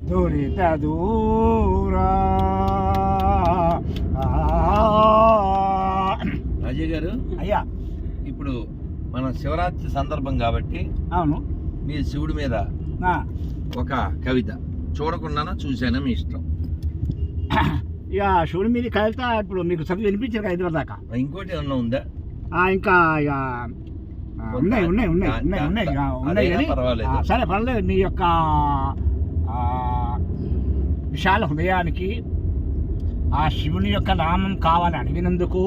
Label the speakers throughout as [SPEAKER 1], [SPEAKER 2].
[SPEAKER 1] దురిత దూరా.
[SPEAKER 2] అజయ్ గారు
[SPEAKER 1] అయ్యా.
[SPEAKER 2] ఇప్పుడు మన శివరాత్రి సందర్భం కాబట్టి
[SPEAKER 1] అవును.
[SPEAKER 2] మీ శివుడి మీద ఒక కవిత చూడకుండానా చూశాను మీ ఇష్టం?
[SPEAKER 1] ఇక శివుడి మీద కవిత ఇప్పుడు మీకు చదివి వినిపించారు ఐదు దాకా.
[SPEAKER 2] ఇంకోటి ఏమన్నా ఉందా?
[SPEAKER 1] ఆ, ఇంకా ఇక ఉన్నాయి ఉన్నాయి ఉన్నాయి ఉన్నాయి ఉన్నాయి ఉన్నాయి సరే పర్లేదు మీ యొక్క విశాల హృదయానికి ఆ శివుని యొక్క నామం కావాలని అడిగినందుకు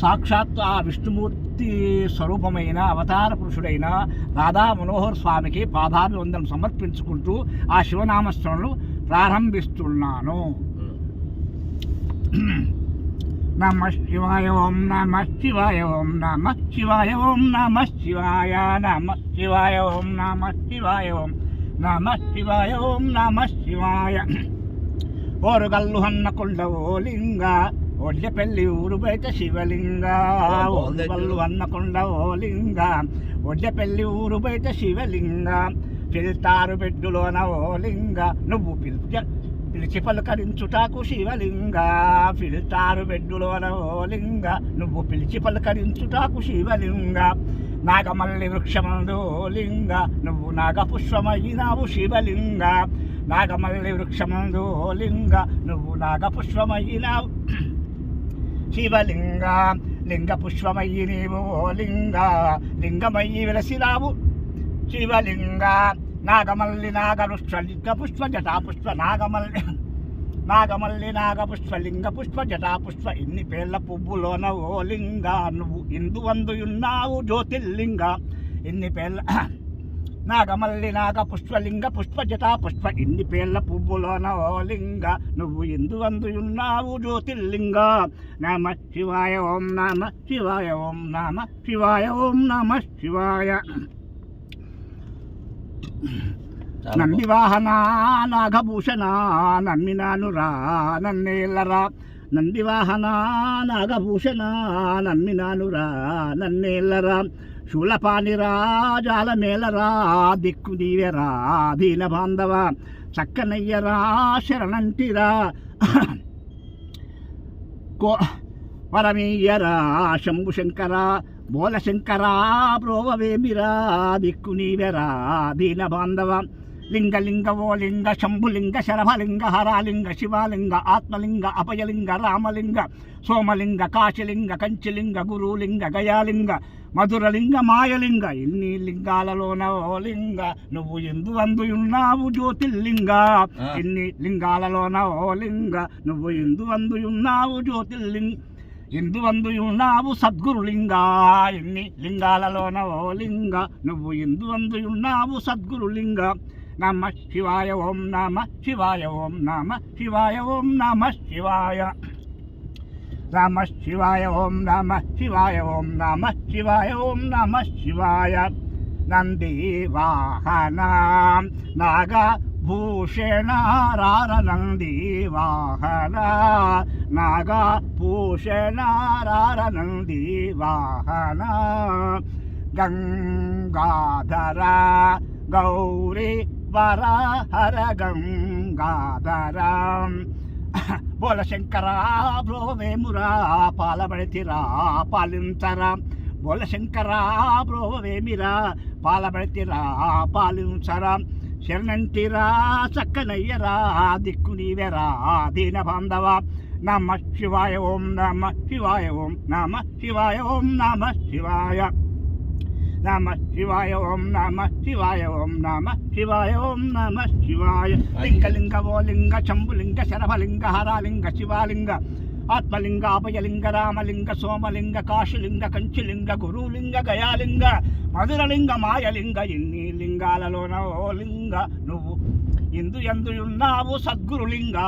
[SPEAKER 1] సాక్షాత్ ఆ విష్ణుమూర్తి స్వరూపమైన అవతార పురుషుడైన రాధా మనోహర్ స్వామికి పాదాభివందనం సమర్పించుకుంటూ ఆ శివనామస్మరణలు ప్రారంభిస్తున్నాను. నమ శివాయ ఓం నమ శివాయ ఓం నమ శివాయ ఓం నమ శివాయ నమ శివాయ ఓం నమ శివాయ ఓం నమ శివాయ ఓం నమ శివాయ ఓరుగల్లు హన్నకొండ ఓలింగ ఒడ్లెపల్లి ఊరు బయట శివలింగ. ఓరుగల్లు హన్నకొండ ఓలింగ ఒడ్లెపల్లి ఊరు బయట శివలింగ. పిల్తారు బెడ్డులోన ఓలింగ నువ్వు పిలిచ పిలిచి పలకరించుటాకు శివలింగ. పిల్తారు బెడ్డులోన ఓలింగ నువ్వు పిలిచి పలకరించుటాకు శివలింగ. నాగమల్లి వృక్షమందు లింగ నువ్వు నాగపుష్పమైనావు శివలింగ. నాగమల్లి వృక్షమందు లింగ నువ్వు నాగపుష్పమైనావు శివలింగ. లింగ పుష్పమయ్యి నీవు ఓ లింగ లింగమయ్యి విలసిరావు శివలింగ. నాగమల్లి నాగరుష్ట లింగ పుష్ప జటాపుష్ప నాగమల్లి నాగమల్లి నాగపుష్ప లింగ పుష్ప జటా పుష్ప ఇన్ని పేర్ల పువ్వులోన ఓ లింగ. నువ్వు ఇందు వందుయున్నావు జ్యోతిర్లింగ. ఇన్ని పేర్ల నాగమల్లి నాగ పుష్పలింగ పుష్ప జటా పుష్ప ఇన్ని పేర్ల పువ్వులోన ఓ లింగ. నువ్వు ఎందు అందుయున్నావు జ్యోతిర్లింగ. నమ శివాయ ఓం నమ శివాయ ఓం నమ శివాయ ఓం నమ శివాయ. నంది వాహన నాగభూషణ నమ్మినాను రా నన్నేలరా నంది వాహన నాగభూషణ నమ్మినాను రా నన్నేలరా శూలపానిరా జాలమేలరా దిక్కు నీవెరా దీన బాంధవ చక్కనయ్యరా శరణంటిరా. కో వరమీయరా శంభు శంకర బోల శంకర ప్రోవవేమిరా దిక్కు నీవెరా దీన బాంధవ లింగలింగ ఓ లింగ శంభులింగ శరభలింగ హరాలింగ శివలింగ ఆత్మలింగ అపయలింగ రామలింగ సోమలింగ కాశలింగ కంచిలింగ గురులింగ గయాలింగ మధురలింగ మాయలింగ ఎన్ని లింగాలలోన ఓ లింగ నువ్వు ఎందు అందుయున్నావు జ్యోతిర్లింగ. ఎన్ని లింగాలలోన ఓ లింగ నువ్వు ఎందు అందుయున్నావు జ్యోతిర్లింగ ఎందు అందుయున్నావు సద్గురులింగ ఎన్ని లింగాలలోన ఓ లింగ నువ్వు ఎందు అందుయున్నావు సద్గురులింగ నమ శివాయ ఓం నమ శివాయ ఓం నమ శివాయ ఓం నమ శివాయ నమ శివాయ ఓం నమ శివాయ ఓం నమ శివాయ ఓం నమ శివాయ నంది వాహన నాగ భూషణ రార నంది వాహన నాగ భూషణ రార నంది వాహన వర హర గంగాధర. బోల శంకరా బ్రోవేమురా పాలబడితిరా పాలించరా. బోల శంకరా బ్రోవేమిరా పాలబడితిరా పాలించరా. శరణంటిరా చక్కనయ్యరా దిక్కు నీవెరా దీన బాంధవ. నమ శివాయ ఓం నమ శివాయ ఓం నమ శివాయ ఓం నమ శివాయ. నమ శివాయ ఓం నమ శివాయ ఓం నమ శివాయ ఓం నమ శివాయ లింగలింగ ఓ లింగ శంభులింగ శరభలింగ హరాలింగ శివాలింగ ఆత్మలింగ అభయలింగ రామలింగ సోమలింగ కాశిలింగ కంచిలింగ గురులింగ గయాలింగ మధురలింగ మాయలింగ ఇన్ని లింగాలలోన ఓ లింగ నువ్వు ఇందు ఎందుయున్నావు సద్గురులింగ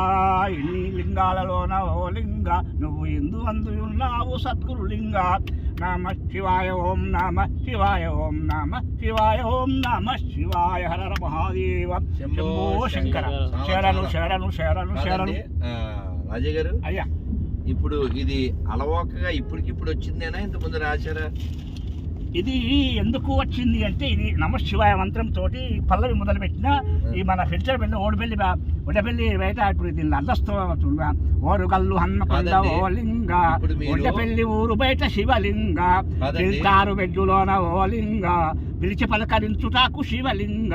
[SPEAKER 1] ఇన్ని లింగాలలోన ఓ లింగ నువ్వు ఇందు అందుయున్నావు సద్గురులింగ నమ శివాయ ఓం నమ శివాయ ఓం నమ శివాయ ఓం నమ శివాయ హర హర మహాదేవ. శంభో శంకర. శరణు శరణు శరణు శరణు.
[SPEAKER 2] రాజయ్య గారు
[SPEAKER 1] అయ్యా.
[SPEAKER 2] ఇప్పుడు ఇది అలవోకగా ఇప్పటికిప్పుడు వచ్చిందేనా ఇంత ముందు రాశారా?
[SPEAKER 1] ఇది ఎందుకు వచ్చింది అంటే ఇది నమ శివాయ మంత్రం తోటి పల్లవి మొదలు పెట్టిన ఈ మన ఫిల్టర్ పెళ్ళి ఓడిపెల్లి ఒడపెల్లి బయట ఇప్పుడు దీన్ని అల్లస్తున్నా ఓరుగల్లు హన్నకొండ
[SPEAKER 2] కాదండి.
[SPEAKER 1] ఓ లింగ
[SPEAKER 2] ఇప్పుడు మీరు-
[SPEAKER 1] ఒడ్డపెల్లి ఊరు బయట శివలింగ. పిల్కారు బెడ్డులోన ఓ లింగ పిలిచి పలకరించుటాకు శివలింగ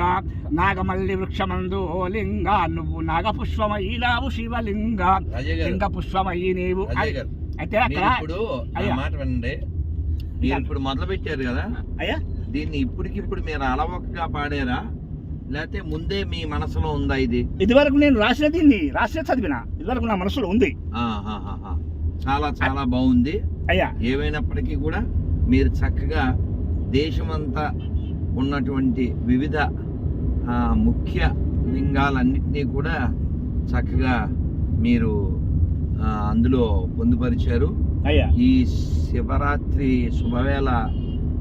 [SPEAKER 1] నాగమల్లి వృక్షమందు ఓ లింగ నువ్వు నాగపుష్పమయ్యినావు శివలింగ లింగ పుష్పమయ్యి నీవు అయితే అక్కడ.
[SPEAKER 2] మాట వినండి మీరు ఇప్పుడు మొదలు పెట్టారు కదా?
[SPEAKER 1] అయ్యా.
[SPEAKER 2] దీన్ని ఇప్పటికిప్పుడు మీరు అలవకగా పాడారా? లేకపోతే ముందే మీ మనసులో ఉందా ఇది?
[SPEAKER 1] ఇదివరకు నేను రాసిన దీన్ని రాసిన చదివిన. ఇదివరకు నా మనసులో ఉంది.
[SPEAKER 2] చాలా చాలా బాగుంది.
[SPEAKER 1] అయ్యా.
[SPEAKER 2] ఏమైనప్పటికీ కూడా మీరు చక్కగా దేశమంతా ఉన్నటువంటి వివిధ ముఖ్య లింగాలన్నింటినీ కూడా చక్కగా మీరు అందులో పొందుపరిచారు. ఈ శివరాత్రి శుభవేళ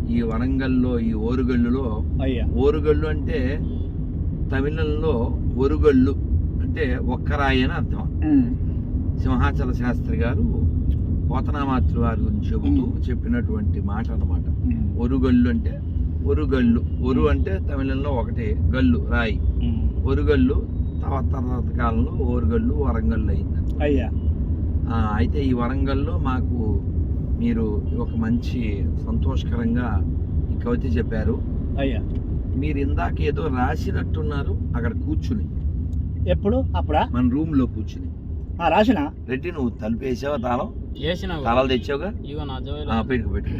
[SPEAKER 2] ఈ వరంగల్లో ఈ ఓరుగల్లులో ఓరుగల్లు అంటే తమిళంలో ఒరుగల్లు అంటే ఒక్కరాయి అని అర్థం. సింహాచల శాస్త్రి గారు పోతనామాతృ వారి గురించి చెబుతూ చెప్పినటువంటి మాట అన్నమాట.
[SPEAKER 1] ఉమ్.
[SPEAKER 2] ఒరుగల్లు అంటే ఒరుగల్లు ఒరు అంటే తమిళంలో ఒకటి గల్లు రాయి. ఒరుగల్లు తర్వాత తర్వాత కాలంలో ఓరుగల్లు వరంగల్లు అయింది
[SPEAKER 1] అయ్యా.
[SPEAKER 2] అయితే ఈ వరంగల్లో మాకు మీరు ఒక మంచి సంతోషకరంగా ఈ కవిత చెప్పారు.
[SPEAKER 1] అయ్యా.
[SPEAKER 2] మీరు ఇందాక ఏదో రాసినట్టున్నారు అక్కడ కూర్చుని.
[SPEAKER 1] ఎప్పుడు? అప్పుడా?
[SPEAKER 2] మన రూమ్లో కూర్చుని.
[SPEAKER 1] ఆ, రాసిన?
[SPEAKER 2] రెడ్డి నువ్వు తలుపు వేసావా తాళం?
[SPEAKER 3] చేసిన
[SPEAKER 2] తాళాలు తెచ్చావుగా?
[SPEAKER 3] ఇగో నా జోయిలో
[SPEAKER 2] ఆ, పెట్టుకో పెట్టుకో.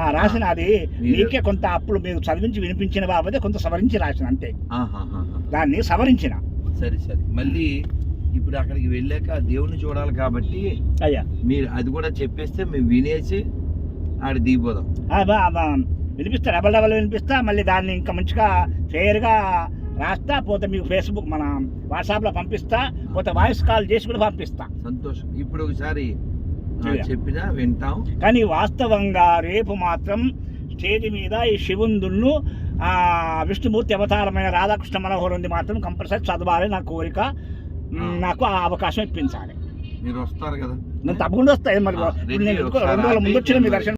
[SPEAKER 1] ఆ, రాసిన అది? మీకే కొంత అప్పుడు మీరు చదివించి వినిపించిన బాబతే కొంత సవరించి రాసిన అంతే. దాన్ని సవరించిన.
[SPEAKER 2] సరే సరే. మళ్ళీ ఇప్పుడు అక్కడికి వెళ్ళాక దేవుని చూడాలి కాబట్టి
[SPEAKER 1] అయ్యా.
[SPEAKER 2] మీరు అది కూడా చెప్పేస్తే మేము వినేసి ఆడ దిగిపోదాం.
[SPEAKER 1] వినిపిస్తా డబల్ డబల్ వినిపిస్తా మళ్ళీ దాన్ని ఇంకా మంచిగా ఫేర్గా రాస్తా పోతే మీకు ఫేస్బుక్ మన వాట్సాప్లో పంపిస్తా పోతే వాయిస్ కాల్ చేసి కూడా పంపిస్తా.
[SPEAKER 2] సంతోషం. ఇప్పుడు ఒకసారి. చెప్పినా వింటాం.
[SPEAKER 1] కానీ వాస్తవంగా రేపు మాత్రం స్టేజ్ మీద ఈ శివుందును ఆ, విష్ణుమూర్తి అవతారమైన రాధాకృష్ణ మనోహరుంది మాత్రం కంపల్సరీ చదవాలి నా కోరిక. నాకు ఆ అవకాశం ఇప్పించాలి.
[SPEAKER 2] మీరు వస్తారు కదా?
[SPEAKER 1] నేను తప్పకుండా వస్తాయి మరి రెండు రోజుల ముందు వచ్చిన మీ దర్శనం